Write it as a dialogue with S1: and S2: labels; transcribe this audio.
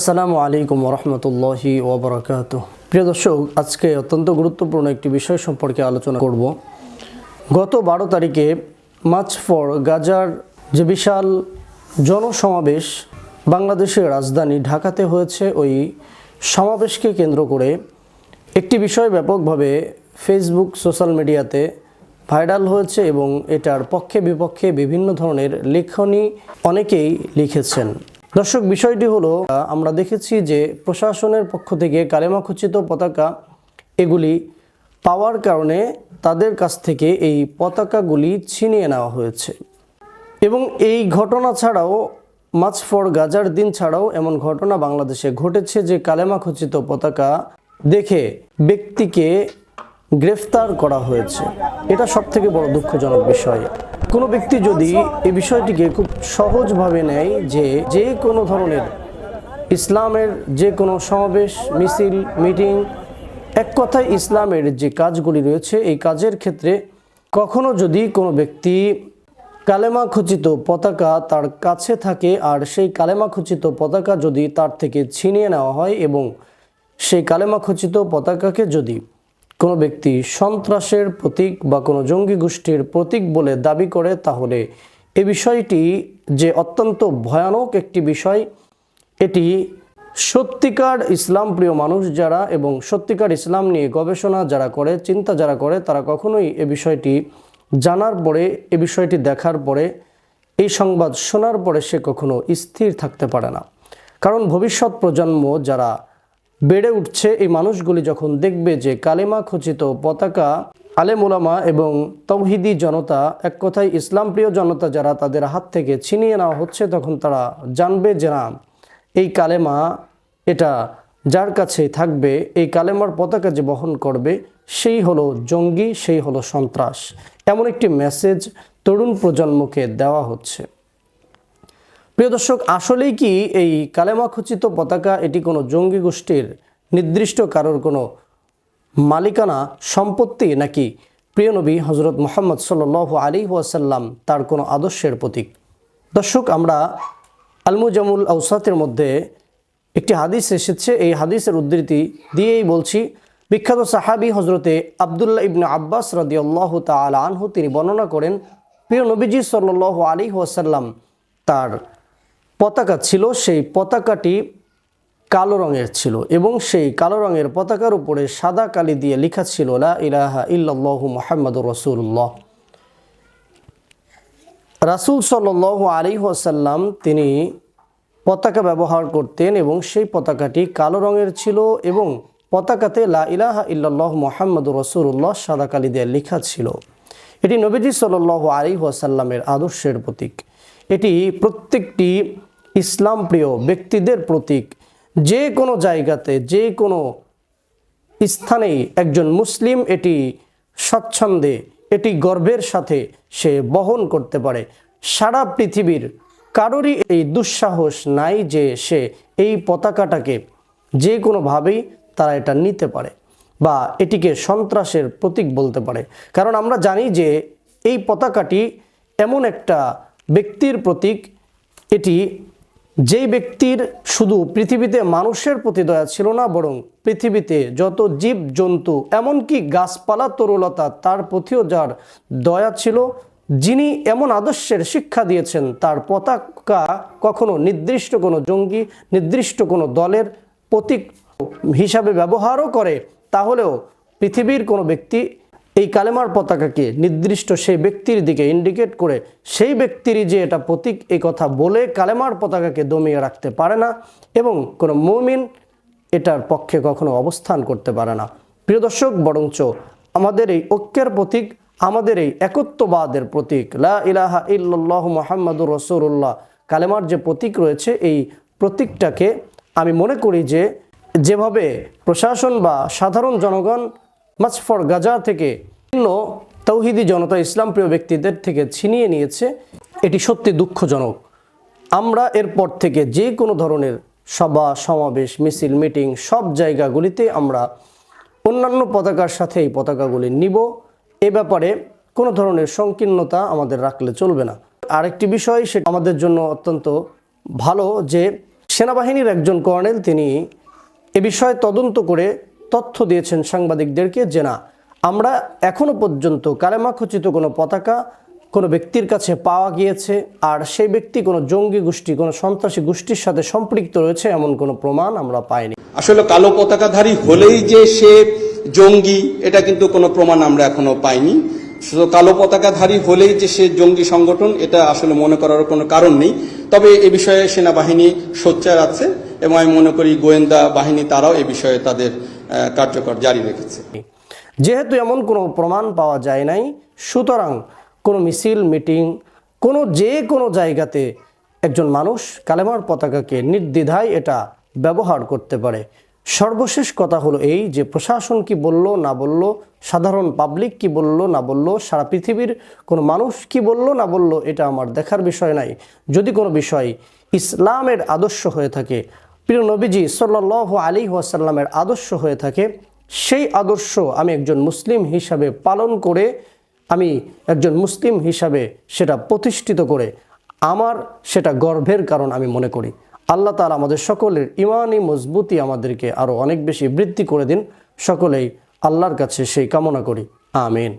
S1: আসসালামু আলাইকুম রহমতুল্লাহি ওবরাকাত প্রিয় দর্শক, আজকে অত্যন্ত গুরুত্বপূর্ণ একটি বিষয় সম্পর্কে আলোচনা করব। গত বারো তারিখে মার্চ ফর গাজার যে বিশাল জনসমাবেশ বাংলাদেশের রাজধানী ঢাকাতে হয়েছে, ওই সমাবেশকে কেন্দ্র করে একটি বিষয় ব্যাপকভাবে ফেসবুক, সোশ্যাল মিডিয়াতে ভাইরাল হয়েছে এবং এটার পক্ষে বিপক্ষে বিভিন্ন ধরনের লেখনী অনেকেই লিখেছেন। দর্শক, বিষয়টি হলো আমরা দেখেছি যে প্রশাসনের পক্ষ থেকে কালেমাখচিত পতাকা, এগুলি পাওয়ার কারণে তাদের কাছ থেকে এই পতাকাগুলি ছিনিয়ে নেওয়া হয়েছে। এবং এই ঘটনা ছাড়াও মাছ ফর গাজার দিন ছাড়াও এমন ঘটনা বাংলাদেশে ঘটেছে যে কালেমা খচিত পতাকা দেখে ব্যক্তিকে গ্রেফতার করা হয়েছে। এটা সব থেকে বড় দুঃখজনক বিষয়। কোনো ব্যক্তি যদি এই বিষয়টিকে খুব সহজভাবে নেয় যে যে কোনো ধরনের ইসলামের যে কোনো সমাবেশ, মিছিল, মিটিং, এক কথায় ইসলামের যে কাজগুলি রয়েছে, এই কাজের ক্ষেত্রে কখনো যদি কোনো ব্যক্তি কালেমা খচিত পতাকা তার কাছে থাকে আর সেই কালেমা খচিত পতাকা যদি তার থেকে ছিনিয়ে নেওয়া হয় এবং সেই কালেমা খচিত পতাকাকে যদি কোনো ব্যক্তি সন্ত্রাসের প্রতীক বা কোনো জঙ্গি গোষ্ঠীর প্রতীক বলে দাবি করে, তাহলে এ বিষয়টি যে অত্যন্ত ভয়ানক একটি বিষয়, এটি সত্যিকার ইসলাম প্রিয় মানুষ যারা এবং সত্যিকার ইসলাম নিয়ে গবেষণা যারা করে, চিন্তা যারা করে, তারা কখনোই এ বিষয়টি জানার পরে, এ বিষয়টি দেখার পরে, এই সংবাদ শোনার পরে সে কখনো স্থির থাকতে পারে না। কারণ ভবিষ্যৎ প্রজন্ম যারা বেড়ে উঠছে এই মানুষগুলি যখন দেখবে যে কালেমা খচিত পতাকা আলেমুলামা এবং তৌহিদি জনতা, এক কথায় ইসলাম প্রিয় জনতা যারা তাদের হাত থেকে ছিনিয়ে নেওয়া হচ্ছে, তখন তারা জানবে যে না, এই কালেমা এটা যার কাছে থাকবে, এই কালেমার পতাকা যে বহন করবে, সেই হলো জঙ্গি, সেই হলো সন্ত্রাস। এমন একটি মেসেজ তরুণ প্রজন্মকে দেওয়া হচ্ছে। প্রিয় দর্শক, আসলেই কি এই কালেমা খচিত পতাকা এটি কোনো জঙ্গি গোষ্ঠীর নির্দিষ্ট কারোর কোনো মালিকানা, সম্পত্তি নাকি প্রিয় নবী হজরত মোহাম্মদ সাল আলী ওয়াসাল্লাম তার কোনো আদর্শের প্রতীক? দর্শক, আমরা আলমুজামুল আউসাতের মধ্যে একটি হাদিস এসেছে। এই হাদিসের উদ্ধৃতি দিয়েই বলছি, বিখ্যাত সাহাবি হজরতে আবদুল্লাহ ইবনে আব্বাস রদিয়াল্লাহ তাল আনহু, তিনি বর্ণনা করেন, প্রিয় নবীজি সাল্ল আলী ওয়াসাল্লাম তার পতাকা ছিল, সেই পতাকাটি কালো রঙের ছিল এবং সেই কালো রঙের পতাকার উপরে সাদা কালি দিয়ে লেখা ছিল, লা ইলাহা ইল্লাল্লাহু মুহাম্মাদুর রাসূলুল্লাহ। রাসূল সাল্লাল্লাহু আলাইহি ওয়াসাল্লাম তিনি পতাকা ব্যবহার করতেন এবং সেই পতাকাটি কালো রঙের ছিল এবং পতাকাতে লা ইলাহা ইল্লাল্লাহু মুহাম্মাদুর রাসূলুল্লাহ সাদা কালি দিয়ে লেখা ছিল। এটি নবীজি সাল্লাল্লাহু আলাইহি ওয়াসাল্লামের আদর্শের প্রতীক। এটি প্রত্যেকটি ইসলাম প্রিয় ব্যক্তিদের প্রতীক। যে কোনো জায়গাতে, যে কোনো স্থানেই একজন মুসলিম এটি স্বচ্ছন্দে এটি গর্বের সাথে সে বহন করতে পারে। সারা পৃথিবীর কারোরই এই দুঃসাহস নাই যে সে এই পতাকাটাকে যে কোনোভাবেই তারা এটা নিতে পারে বা এটিকে সন্ত্রাসের প্রতীক বলতে পারে। কারণ আমরা জানি যে এই পতাকাটি এমন একটা ব্যক্তির প্রতীক, এটি যেই ব্যক্তির শুধু পৃথিবীতে মানুষের প্রতি দয়া ছিল না, বরং পৃথিবীতে যত জীব, জন্তু, এমনকি গাছপালা, তরুলতা, তার প্রতিও যার দয়া ছিল, যিনি এমন আদর্শের শিক্ষা দিয়েছেন, তার পতাকা কখনো নির্দিষ্ট কোনো জঙ্গি, নির্দিষ্ট কোনো দলের প্রতীক হিসাবে ব্যবহারও করে, তাহলেও পৃথিবীর কোনো ব্যক্তি এই কালেমার পতাকাকে নির্দিষ্ট সেই ব্যক্তির দিকে ইন্ডিকেট করে সেই ব্যক্তিরই যে এটা প্রতীক এই কথা বলে কালেমার পতাকাকে দমিয়ে রাখতে পারে না এবং কোনো মৌমিন এটার পক্ষে কখনো অবস্থান করতে পারে না। প্রিয় দর্শক, বরঞ্চ আমাদের এই ঐক্যের প্রতীক, আমাদের এই একত্ববাদের প্রতীক, লা ইলাহা ইল্লাল্লাহু মোহাম্মদুর রসুল্লাহ কালেমার যে প্রতীক রয়েছে, এই প্রতীকটাকে আমি মনে করি যে যেভাবে প্রশাসন বা সাধারণ জনগণ মাসফর গাজা থেকে তৌহিদি জনতা ইসলাম প্রিয় ব্যক্তিদের থেকে ছিনিয়ে নিয়েছে, এটি সত্যি দুঃখজনক। আমরা এরপর থেকে যে কোনো ধরনের সভা, সমাবেশ, মিছিল, মিটিং, সব জায়গাগুলিতে আমরা অন্যান্য পতাকার সাথে এই পতাকাগুলি নিব। এ ব্যাপারে কোনো ধরনের সংকীর্ণতা আমাদের রাখলে চলবে না। আরেকটি বিষয় সেটা আমাদের জন্য অত্যন্ত ভালো যে সেনাবাহিনীর একজন কর্নেল তিনি এ বিষয়ে তদন্ত করে তথ্য দিয়েছেন সাংবাদিকদেরকে যে না আমরা এখনও পর্যন্ত কালেমা খচিত কোনো পতাকা কোনো ব্যক্তির কাছে পাওয়া গিয়েছে, আর সেই ব্যক্তি কোনো জঙ্গি গোষ্ঠী, কোনো সন্ত্রাসী গোষ্ঠীর সাথে সম্পৃক্ত রয়েছে এমন কোনো প্রমাণ আমরা পাইনি।
S2: আসলে কালো পতাকাধারী হলেই যে সে জঙ্গি, এটা কিন্তু কোনো প্রমাণ আমরা এখনও পাইনি। শুধু কালো পতাকাধারী হলেই যে সে জঙ্গি সংগঠন, এটা আসলে মনে করার কোনো কারণ নেই। তবে এ বিষয়ে সেনাবাহিনী সোচ্চার আছে, এবং আমি মনে করি গোয়েন্দা বাহিনী তারাও এ বিষয়ে তাদের কার্যকর জারি রেখেছে।
S1: যেহেতু এমন কোনো প্রমাণ পাওয়া যায় নাই, সুতরাং কোনো মিছিল, মিটিং, কোনো যে কোনো জায়গাতে একজন মানুষ কালেমার পতাকাকে নির্দ্বিধায় এটা ব্যবহার করতে পারে। সর্বশেষ কথা হলো এই যে প্রশাসন কি বলল, না বলল, সাধারণ পাবলিক কি বলল, না বলল, সারা পৃথিবীর কোনো মানুষ কি বলল, না বলল, এটা আমার দেখার বিষয় নাই। যদি কোনো বিষয় ইসলামের আদর্শ হয়ে থাকে, প্রিয় নবীজি সাল্লাহ আলী ওয়াসাল্লামের আদর্শ হয়ে থাকে সেই আদর্শ আমি একজন মুসলিম হিসাবে পালন করে আমি একজন মুসলিম হিসাবে সেটা প্রতিষ্ঠিত করে আমার সেটা গর্বের কারণ আমি মনে করি। আল্লাহ তালা আমাদের সকলের ইমানই মজবুতি আমাদেরকে আরও অনেক বেশি বৃদ্ধি করে দিন। সকলেই আল্লাহর কাছে সেই কামনা করি। আমিন।